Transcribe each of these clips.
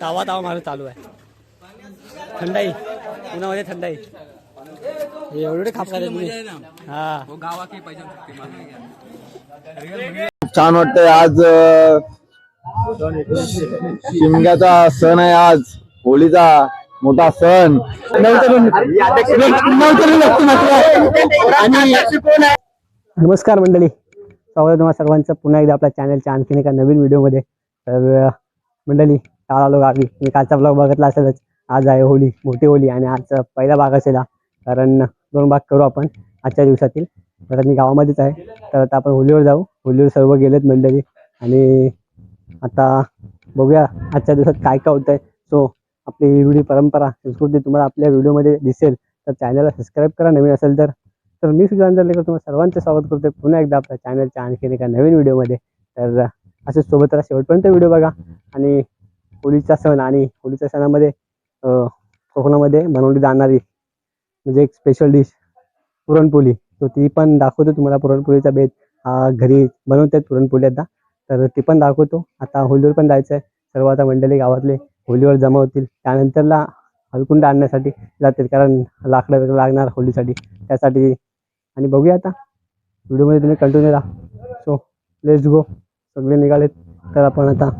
तावा तावा मारून चालू आहे. थंडाई उन्हामध्ये थंडाई. हे. एवढे तुम्ही हा छान वाटतंय आज शिमग्याचा सण आहे आज होळीचा मोठा सण. नमस्कार मंडळी. स्वागत तुम्हाला सर्वांचं. पुन्हा एकदा आपल्या चॅनलच्या आणखीन एका नवीन व्हिडिओमध्ये. तर मंडळी काल आलो गावी मी कालचा ब्लॉग बघितला असेलच. आज आहे होळी मोठी होळी आणि आजचा पहिला भाग असेल कारण दोन भाग करू आपण आजच्या दिवसातील. तर मी गावामध्येच आहे. तर आता आपण होलीवर जाऊ. होलीवर सर्व गेलेत मंडळी. आणि आता बघूया आजच्या दिवसात काय काय होतंय. सो आपली रूढी परंपरा संस्कृती तुम्हाला आपल्या व्हिडिओमध्ये दिसेल. तर चॅनलला सबस्क्राईब करा. नवीन असेल तर तर मी सुद्धा अंतरलेकर तुम्हाला सर्वांचं स्वागत करतोय. पुन्हा एकदा आपल्या चॅनलच्या आणखीन एका नवीन व्हिडिओमध्ये तर असेच सोबत राहा. शेवटपर्यंत व्हिडिओ बघा. आणि होळीचा सण आणि होळीच्या सणामध्ये कोकणामध्ये बनवली जाणारी म्हणजे एक स्पेशल डिश पुरणपोळी. तो ती पण दाखवतो तुम्हाला. पुरणपोळीचा बेत हा घरी बनवतात पुरणपोळी आता. तर ती पण दाखवतो. आता होळीवर पण जायचं आहे सर्व आता मंडळी गावातले होळीवर जमा होतील. त्यानंतरला हलकुंड आणण्यासाठी जातील. कारण लाकडं वगैरे लागणार होळीसाठी. त्यासाठी आणि बघूया आता. व्हिडिओमध्ये तुम्ही कंटिन्यू राहा. सो लेट्स गो सगळे निघालेत. तर आपण आता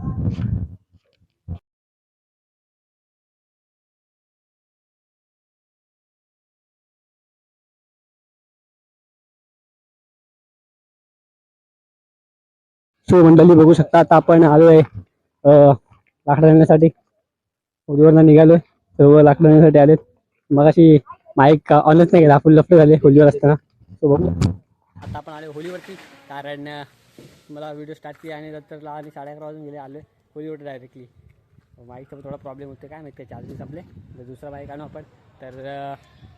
सो मंडळी बघू शकता आता आपण आलोय आहे लाकडं आणण्यासाठी होलीवरनं निघालोय. सर्व लाकडं आणण्यासाठी आलेत. मग अशी माईक ऑनच नाही गेला आपण लफडे झाले होलीवर असताना. सो बघू. आता आपण आलो होळीवरती. कारण मला व्हिडिओ स्टार्ट केली आणि नंतरला आणि साडे अकरा वाजून गेले आलो होळीवर डायरेक्टली माईकचा थोडा प्रॉब्लेम होतो काय माहिती चार्जिंग संपले. तर दुसरा बाईक आणू आपण. तर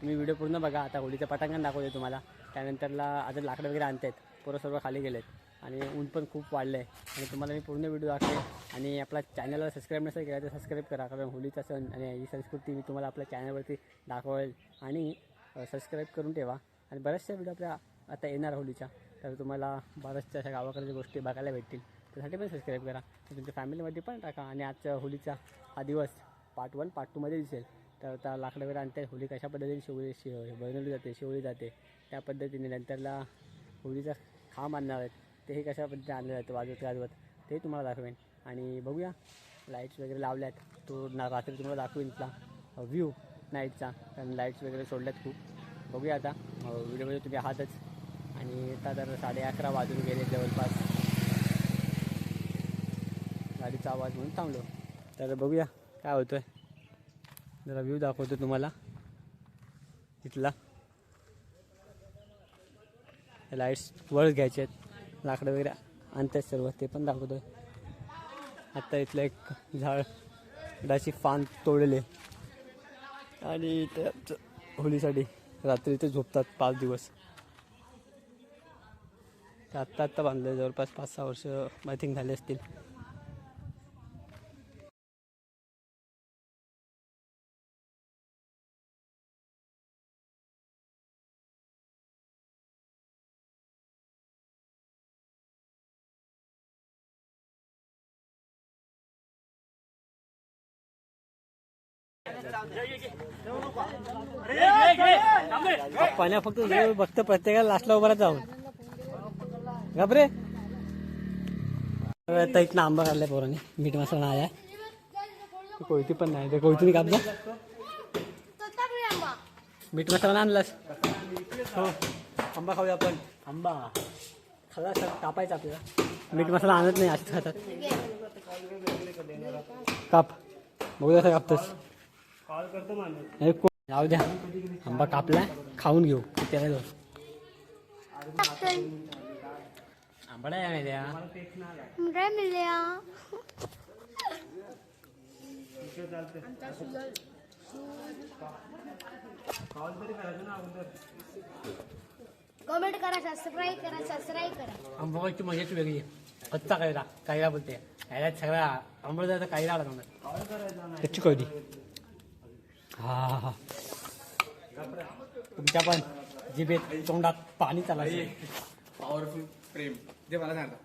तुम्ही व्हिडिओ पूर्ण बघा. आता होळीचं पटांगण दाखवते तुम्हाला. त्यानंतरला आता लाकडं वगैरे आणतायत. पोरं सर्व खाली गेलेत. आणि ऊन पण खूप वाढलं आहे आणि तुम्हाला मी पूर्ण व्हिडिओ दाखवेन आणि आपल्या चॅनलला सबस्क्राईब नसेल केला तर सबस्क्राईब करा. कारण होळीचा सण आणि ही संस्कृती मी तुम्हाला आपल्या चॅनलवरती दाखवेल. आणि सबस्क्राईब करून ठेवा. आणि बऱ्याचशा व्हिडिओ आपल्या आता येणार होलीच्या तर तुम्हाला बऱ्याचशा अशा गावाकडच्या गोष्टी बघायला भेटतील. त्यासाठी पण सबस्क्राईब करा. तुमच्या फॅमिलीमध्ये पण टाका. आणि आजच्या होळीचा हा दिवस पार्ट वन पार्ट टूमध्ये दिसेल. तर आता लाकडं वगैरे आणते होळी कशा पद्धतीने शिवली शि बनवली जाते शिवली जाते त्या पद्धतीने नंतरला होळीचा खांब आणणार आहेत. तेही कशा पद्धतीने आणलं जातं वाजवत गाजवत ते तुम्हाला दाखवेन. आणि बघूया लाईट्स वगैरे लावल्यात. तो ना रात्री तुम्हाला दाखवेन इथला व्ह्यू नाईटचा कारण लाईट्स वगैरे सोडल्यात खूप. बघूया आता. व्हिडिओमध्ये तुम्ही आहातच. आणि आता तर साडे अकरा वाजून गेले जवळपास. गाडीचा आवाज म्हणून थांबलो. तर बघूया काय होतोय. जरा व्ह्यू दाखवतो तुम्हाला. इथला. लाईट्स वर घ्यायचे आहेत. लाकडं वगैरे आणतात सर्व ते पण दाखवतोय. आत्ता इथलं एक झाड झाडाची फान तोडले. आणि ते आमचं होळीसाठी रात्री इथे झोपतात पाच दिवस. ते आत्ता आत्ता बांधलं जवळपास पाच सहा वर्ष आय थिंक झाले असतील. पाण्या फक्त फक्त बघतं प्रत्येकाला लास्टला उभा जाऊन. घाबरे आता इथनं आंबा काढलाय पोरांनी. मीठ मसाला नाही कोयती पण नाही. ते कोयतीने मीठ मसाला आणलास. हो. आंबा खाऊया आपण. आंबा. खाला सर कापायचा आपल्याला. मीठ मसाला आणत नाही असं खातात काप. बघूया कापतस. जाऊ द्या. आंबा कापलाय खाऊन घेऊ. त्याला जाऊ आंबडा. काय मिळल्या कमेंट करा सबस्क्राईब करा सबस्क्राईब करा. आंबोबाची मजाच वेगळी कच्चा कैरा कैरा बोलते. कैऱ्यात सगळा आंबोळाचा कैरा आला म्हणत कच्ची कोयली हा तुमच्या पण जिभेत तोंडात पाणी चालायचं. पॉवरफुल प्रेम जे मला सांगता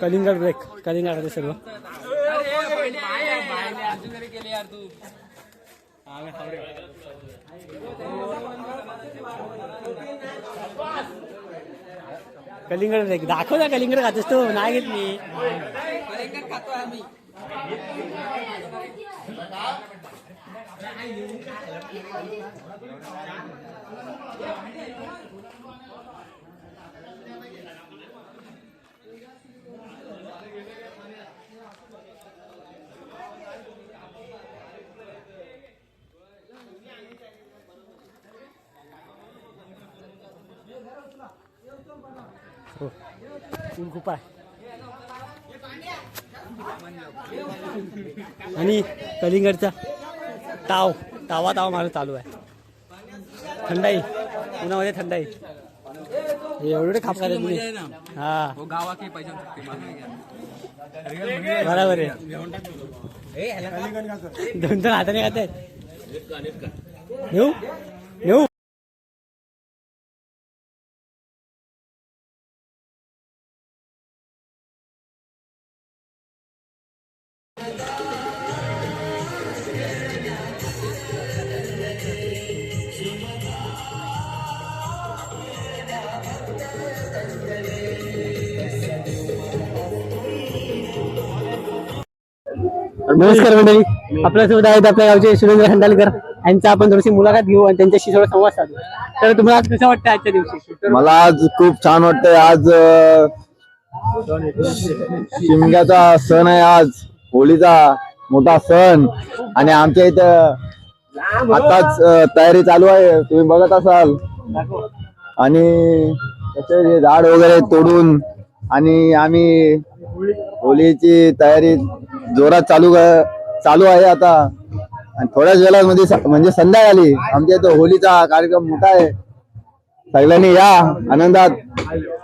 कलिंगड ब्रेक कलिंगड सर्व कलिंगड ब्रेक दाखव ना कलिंगड खातोस तो. नाही घेत मी. हो ऊन खूप आहे आणि कलिंगडचा ताव तावा तावा मारून चालू आहे. थंडाई उन्हामध्ये थंडाई. एवढे खाप खाते तुम्ही. हा. बरोबर आहे. दोन दोन हाताने खात आहेत नेऊ नेऊ. नमस्कार मंडळी. आपल्यासोबत आहेत आपल्या गावचे सुरेंद्र खंडालकर यांचा आपण थोडीशी मुलाखत घेऊ आणि त्यांच्याशी थोडा संवाद साधू. तर तुम्हाला आज कसं वाटतं आजच्या दिवशी? मला आज खूप छान वाटतंय. आज शिमग्याचा सण आहे आज. होळीचा मोठा सण. आणि आमच्या इथं आताच तयारी चालू आहे. तुम्ही बघत असाल. आणि त्याचे जे झाड वगैरे तोडून आणि आम्ही होलीची तयारी जोरात चालू चालू आहे आता. आणि थोड्याच वेळामध्ये म्हणजे म्हणजे आली. आमच्या इथं होलीचा कार्यक्रम मोठा आहे. सगळ्यांनी या आनंदात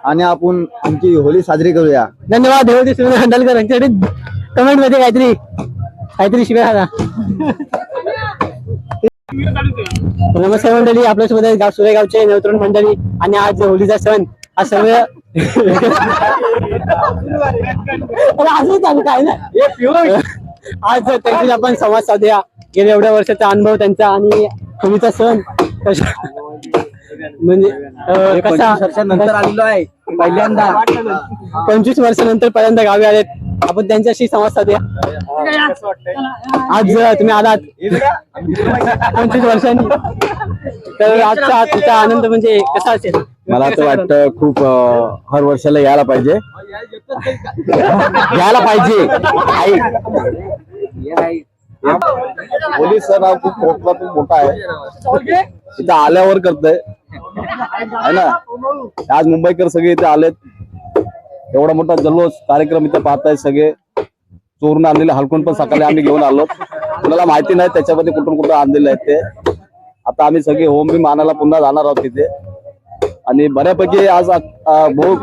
आणि आपण आमची होली साजरी करूया. धन्यवाद. देवते सुरेंद्र खंडालकर यांच्यासाठी कमेंटमध्ये काहीतरी काहीतरी शिवाय नमस्कार मंडळी. आपल्यासोबत गाव सुरेगावचे नवतरुण मंडळी आणि आज होलीचा सण. हा सर्व असं काय ना. आज त्यांच्याशी आपण संवाद साधूया. गेल्या एवढ्या वर्षाचा अनुभव त्यांचा आणि होळीचा सण. कशा म्हणजे अं, कसा नंतर आलेलो आहे. पहिल्यांदा. पंचवीस वर्षानंतर पहिल्यांदा गावी आलेत. आपण त्यांच्याशी संवाद साधूया. आज तुम्ही आलात. पंचवीस वर्षांनी. तर आजचा तुमचा आनंद म्हणजे कसा असेल? मला असं वाटतं खूप अं, हर वर्षाला यायला पाहिजे. यायला पाहिजे. पोलीस सर हा खूप मोठा मोठा आहे. इथं आल्यावर करतय. है ना? आज मुंबईकर सगळे इथे आलेत. एवढा मोठा जल्लोष कार्यक्रम इथे पाहताय सगळे. चोरून आणलेले हलकून पण सकाळी आम्ही घेऊन आलो. कुणाला माहिती नाही त्याच्यामध्ये कुठून कुठं आणलेले आहेत ते. आता आम्ही सगळे होम बी मानायला पुन्हा जाणार आहोत तिथे. आणि बऱ्यापैकी आज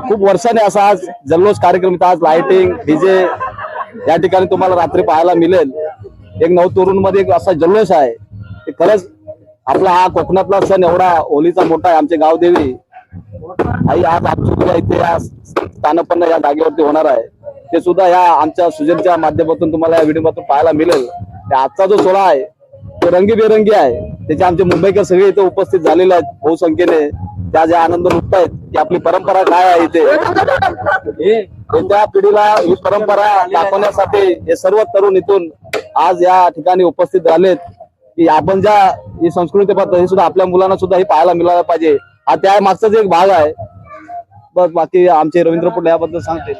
खूप वर्षाने असा आज जल्लोष कार्यक्रम इथं आज लाइटिंग डीजे या ठिकाणी तुम्हाला रात्री पाहायला मिळेल. एक नवतरुणमध्ये एक असा जल्लोष आहे. खरंच आपला हा कोकणातला सण एवढा होलीचा मोठा आहे आमचे गावदेवी आई आज आमच्या इथे या स्थानपन्न या जागेवरती होणार आहे. ते सुद्धा या आमच्या सुजनच्या माध्यमातून तुम्हाला या व्हिडिओमधून पाहायला मिळेल. आजचा जो सोहळा आहे तो रंगीबेरंगी आहे. त्याचे आमचे मुंबईकर सगळे इथे उपस्थित झालेले आहेत बहुसंख्येने. त्या ज्या आनंद लुटत आहेत ती आपली परंपरा काय आहे इथे? येत्या पिढीला ही परंपरा दाखवण्यासाठी हे सर्व तरुण इथून आज या ठिकाणी उपस्थित झालेत. की आपण ज्या ही संस्कृती पाहतो हे सुद्धा आपल्या मुलांना सुद्धा हे पाहायला मिळायला पाहिजे. हा त्या मागचाच एक भाग आहे. बस बाकी आमचे रवींद्र पुढे याबद्दल सांगते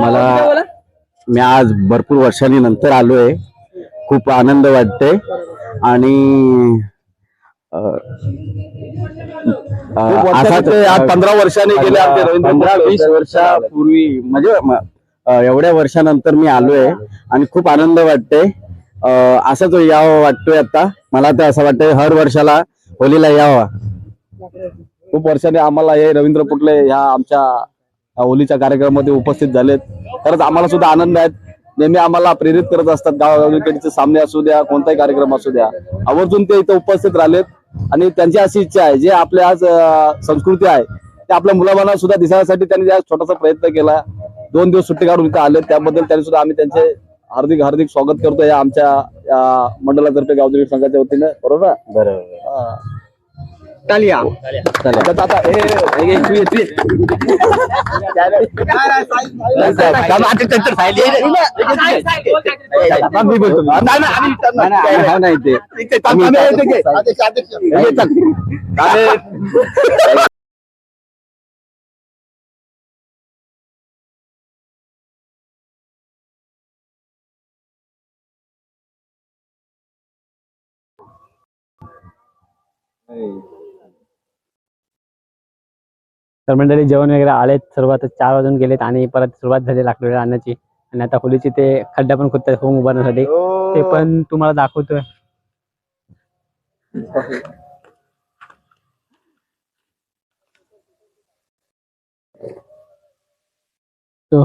मला मी आज भरपूर वर्षांनी नंतर आलोय. खूप आनंद वाटते आणि आज पंधरा वर्षांनी गेले पंधरा वीस वर्षापूर्वी म्हणजे एवढ्या वर्षानंतर मी आलोय आणि खूप आनंद वाटते. असाच यावं वाटतोय आता. मला तर असं वाटतंय हर वर्षाला होलीला यावा. खूप वर्षांनी आम्हाला हे रवींद्र पुटले ह्या आमच्या होलीच्या कार्यक्रमामध्ये उपस्थित झालेत. खरंच आम्हाला सुद्धा आनंद आहे. नेहमी आम्हाला प्रेरित करत असतात. गावागावीकडचे सामने असू द्या कोणताही कार्यक्रम असू द्या. आवर्जून ते इथं उपस्थित राहिलेत. आणि त्यांची अशी इच्छा आहे जे आपल्या आज संस्कृती आहे ते आपल्या मुलाबांना सुद्धा दिसण्यासाठी त्यांनी आज छोटासा प्रयत्न केला दोन दिवस सुट्टी काढून इथे आले त्याबद्दल त्यांनी सुद्धा आम्ही त्यांचे हार्दिक हार्दिक स्वागत करतो या आमच्या या मंडळातर्फे गावदेवी संघाच्या वतीने. बरोबर? ना? बरोबर हा. टालिया आता- आता हे- हे- हे- तू ये, तू ये. मी बोलतो. नाही, नाही, आम्ही विचारणार. हा, नाही ते. आम्ही विचारणार. हे चल. अरे, तर मंडळी जेवण वगैरे आलेत सर्व आता चार वाजून गेलेत आणि परत सुरुवात झाली लाकडं आणण्याची. आणि आता होलीची ते खड्डा पण खोदतात होम उभारण्यासाठी. ते पण तुम्हाला दाखवतोय. तो.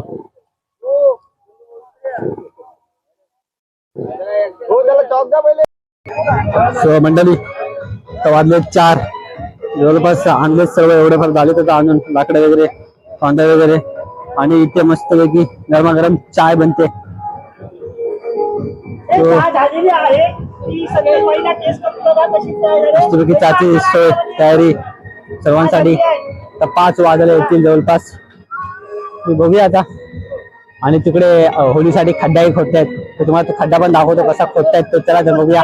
सो मंडळी वाजले चार. जवळपास आणले सर्व एवढे फार झाले तर आणून लाकडं वगैरे कांदा वगैरे. आणि इथे मस्तपैकी गरमागरम चाय बनते. मस्तपैकी चहाची सोय तयारी सर्वांसाठी. तर पाच वाजायला येतील जवळपास. मी बघूया आता. आणि तिकडे अ, होलीसाठी खड्डाही खोदतायत. तर तुम्हाला तो खड्डा पण दाखवतो कसा खोदतायत तो. चला तर बघूया.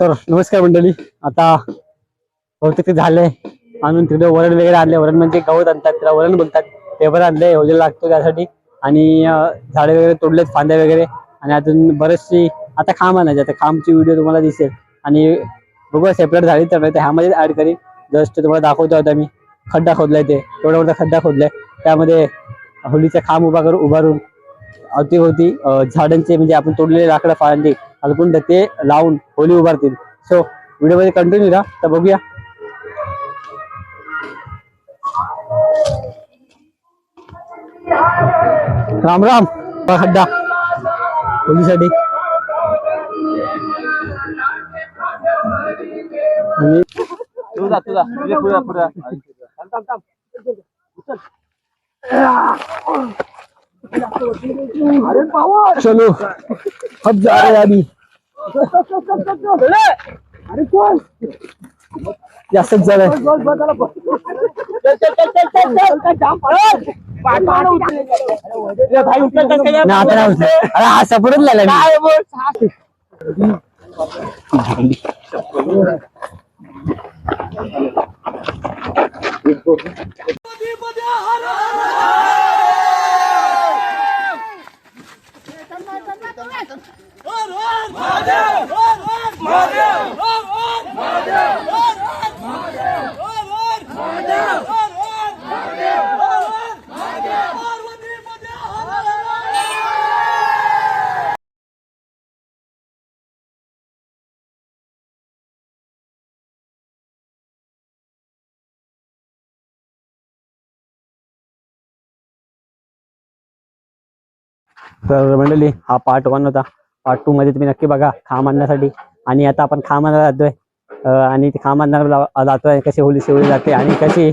तर नमस्कार मंडळी. आता बहुतेक ते झालंय आणून तिकडे वरण वगैरे आणले. वरण म्हणजे गवत आणतात त्याला वरण बोलतात. ते पण आणले ओझेला लागतो त्यासाठी. आणि झाडे वगैरे तोडलेत फांद्या वगैरे. आणि अजून बरेचशी आता खांब आणायचे आता खांबची व्हिडिओ तुम्हाला दिसेल. आणि बघूया सेपरेट झाली तर नाही ह्यामध्ये ऍड करीन. जस्ट तुम्हाला दाखवतो आता मी. खड्डा खोदलाय ते. एवढा मोठा खड्डा खोदलाय. त्यामध्ये होलीचा खांब उभा करून उभारून अवतीभोवती झाडांचे म्हणजे आपण तोडलेले लाकडं फांदी हलकून ते लावून होली उभारतील. सो व्हिडिओमध्ये कंटिन्यू राहा. तर बघूया. राम राम. खड्डा. होलीसाठी आणि तू जा, तू जा. तुझे पुढे जा. थांब, थांब, थांब. चलो अब जा रहे हैं अभी जास्तच झालंय आता नाही उचलत. अरे हा मी. तर मंडळी हा पार्ट वन होता. पार्ट टू मध्ये तुम्ही नक्की बघा खांब आणण्यासाठी. आणि आता आपण खांब आणायला जातोय. आणि ते खांब आणायला जातोय. कशी होली शिवली जाते आणि कशी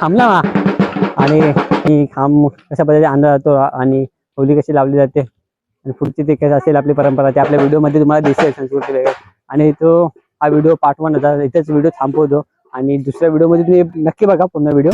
थांबला ना आणि खांब कशा पद्धतीने आणला जातो आणि होली कशी लावली जाते. आणि पुढची ते कसं असेल आपली परंपरा ते आपल्या व्हिडिओमध्ये तुम्हाला दिसेल. संस्कृती वगैरे आणि तो हा व्हिडिओ पार्ट वन होता. इथेच व्हिडिओ थांबवतो. आणि दुसऱ्या व्हिडिओमध्ये तुम्ही नक्की बघा पूर्ण व्हिडिओ